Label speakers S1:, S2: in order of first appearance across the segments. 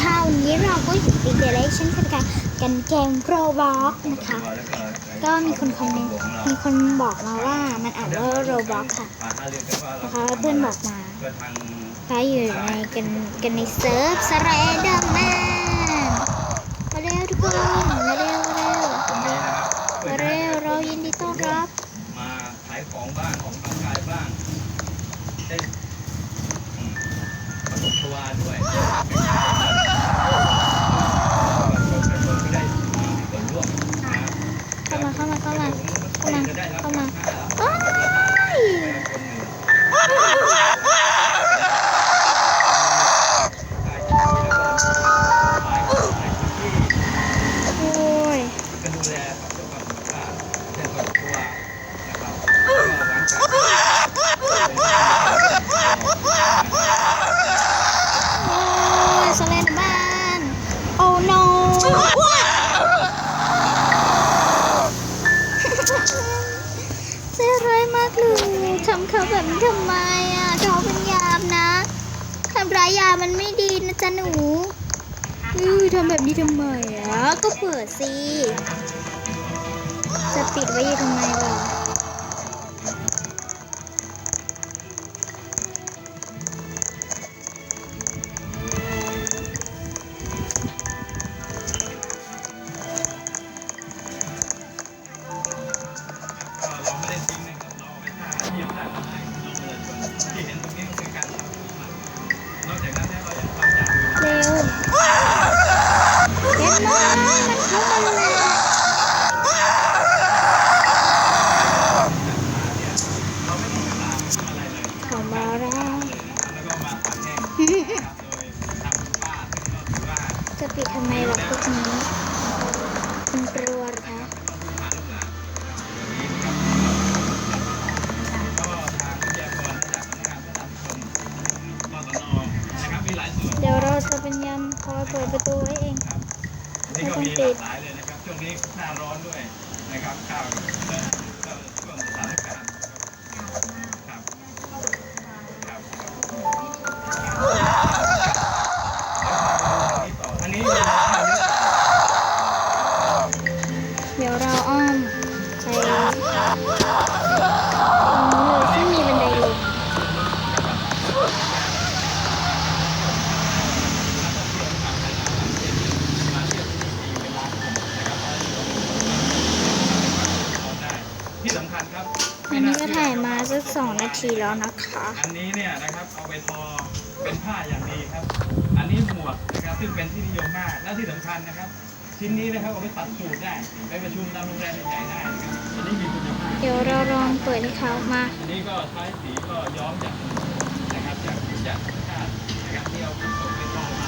S1: ค่ะวันนี้เราก็อยู่ในเดเรชั่นกันกันกันเกมโรบล็อกนะคะ ก็มีคนคอมเมนต์มีคนบอกมาว่ามันอ่านว่าโรบล็อกค่ะนะคะเพื่อนบอกมาค่ะอยู่ในกันกันในเซิร์ฟสแรเดอร์แมนมาเร็วทุกคนมาเร็วมาเร็วมาเร็วเรายินดีต้อนรับ
S2: มาขายของบ้างออกกำลังกายบ้างะ
S1: เปิดป
S2: ระตู
S1: ไว้
S2: เองครับ
S1: นี่ก็
S2: มีหลากหลายเลยนะครับ ช่วงนี้หน้าร้อนด้วย สักส
S1: องนาทีแล้วนะคะ
S2: อันนี้เนี่ยนะครับเอาไปทอเป็นผ้าอย่างดีครับ อันนี้หมวกนะครับซึ่งเป็นที่นิยมมาก และที่สำคัญนะครับ ชิ้นนี้นะครับเอาไปตัดสูตรได้ไปประชุมตามโรงแรมใหญ่ๆได้นะครับอันนี้มีคุณภาพ
S1: เดี๋ยวเราลองเปิดให้เขามา
S2: อันนี้ก็ใช้สีก็ย้อมจากนะครับจากจากธรรมชาตินะครับที่เอาผสมไปทอมา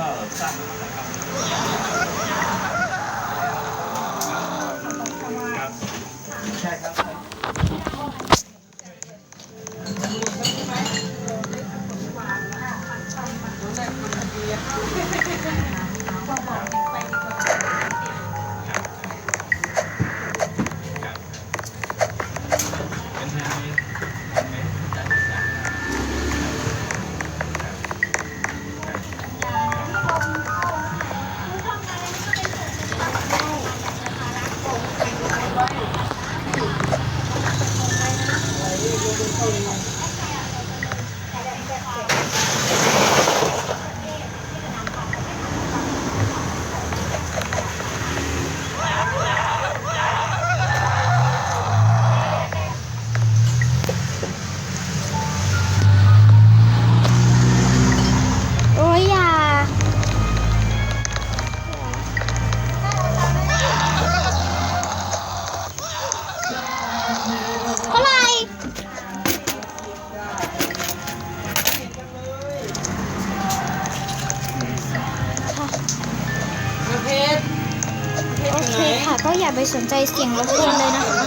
S2: รงนี้ก็ สนใจ
S1: เสียงรบกวนเลยนะคะ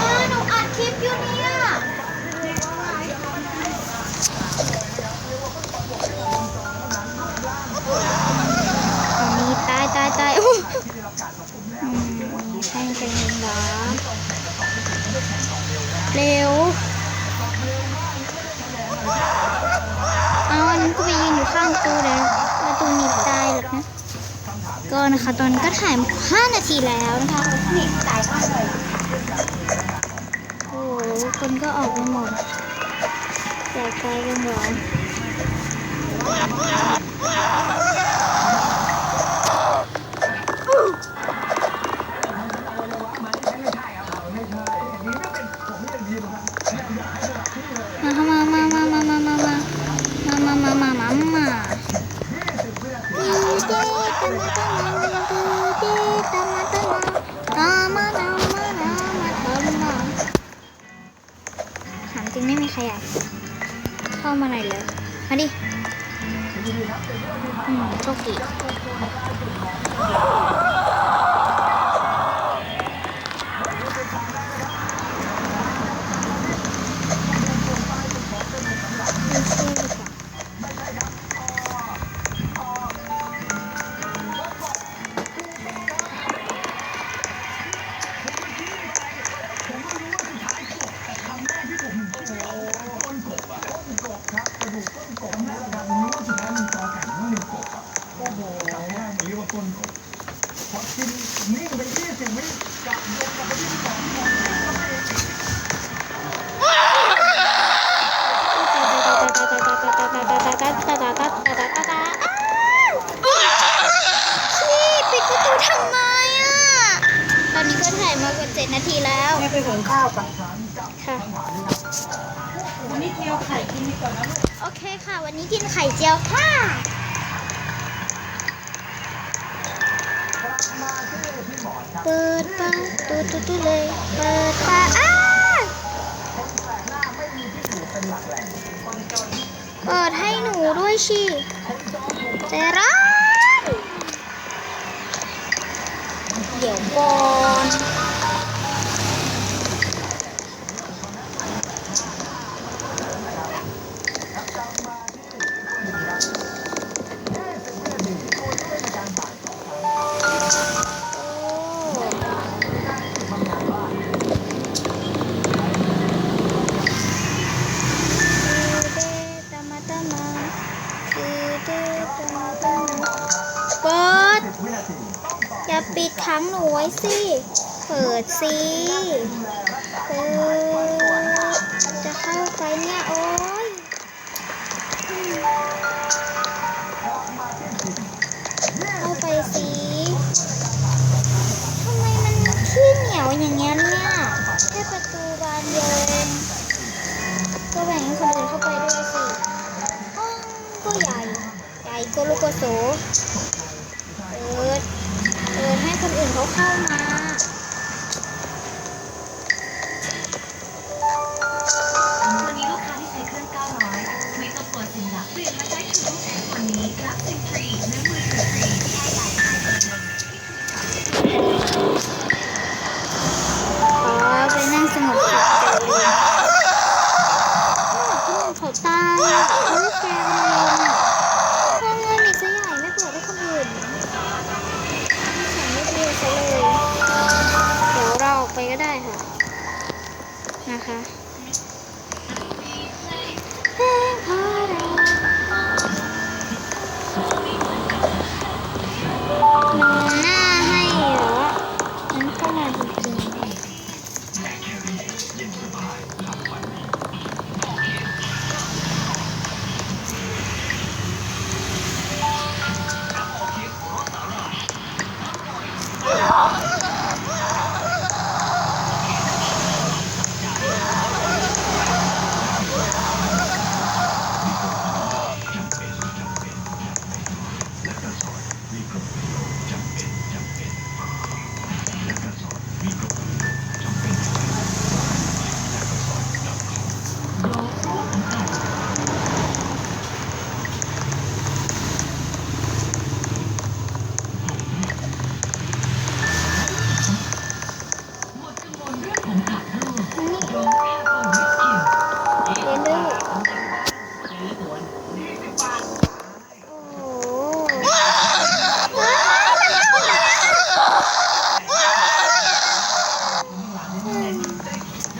S1: อ้าวหนูอัดคลิปอยู่เนี่ย อันนี้ตายตายตายอุ๊ยอืมใช่เป็นเหรอเร็ว เอาอันนั้นก็ไปยือ ข้างตู้เลยประตูหนีบตายหรอกนะ ก็นะคะตอนก็ถ่ายมา5นาทีแล้วนะคะหนีบตายมากเลยโอ้โหคนก็ออกไปหมดแจกไปกันหมด ขยับ เข้ามาไหนเลยมาดิอืมโชคดี กินดี
S3: กว่านะลูก
S1: โอเคค่ะ วันนี้กินไข่เจียวค่ะเปิดปากตูตูตูเลย เปิดปากอ้าเปิดให้หนูด้วยชิใจร้ายเดี๋ยวก่อน ปิดขังหนูไว้สิ เปิดสิเปิดจะเข้าไปเนี่ยโอ้ เฮ้ยแกมัเงินพอเงินอีกซะใหญ่ไม่เปิดให้คนอื่น
S4: ฉันไม่เรียนซะเลยเดี๋
S1: ยวเราออกไปก็ได้ค่ะ นะคะ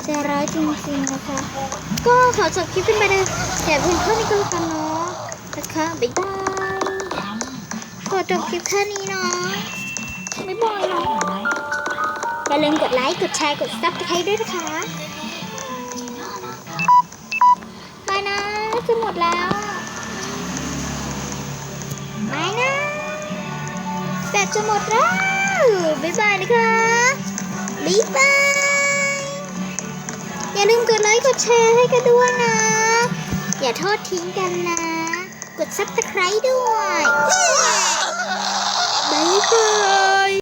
S1: ใหญ่ไม่เปิดให้จบคลิปขึ้นไปเลยอย่เพิ่งเข้าในกลุ่มกันเนาะนะคะบ๊ายบายขอจบคลิปแค่นี้เนาะบ๊ายบายเนาะอย่าลืมกดไลค์กดแชร์กดซับสไครต์ด้วยนะคะไปนะจะหมดแล้วไปนะแบตจะหมดแล้วบ๊ายบายนะคะบ๊ายบาย อย่าลืมกดไลค์กดแชร์ให้กันด้วยนะ อย่าทอดทิ้งกันนะ กดซับสไครต์ด้วย บ๊ายบาย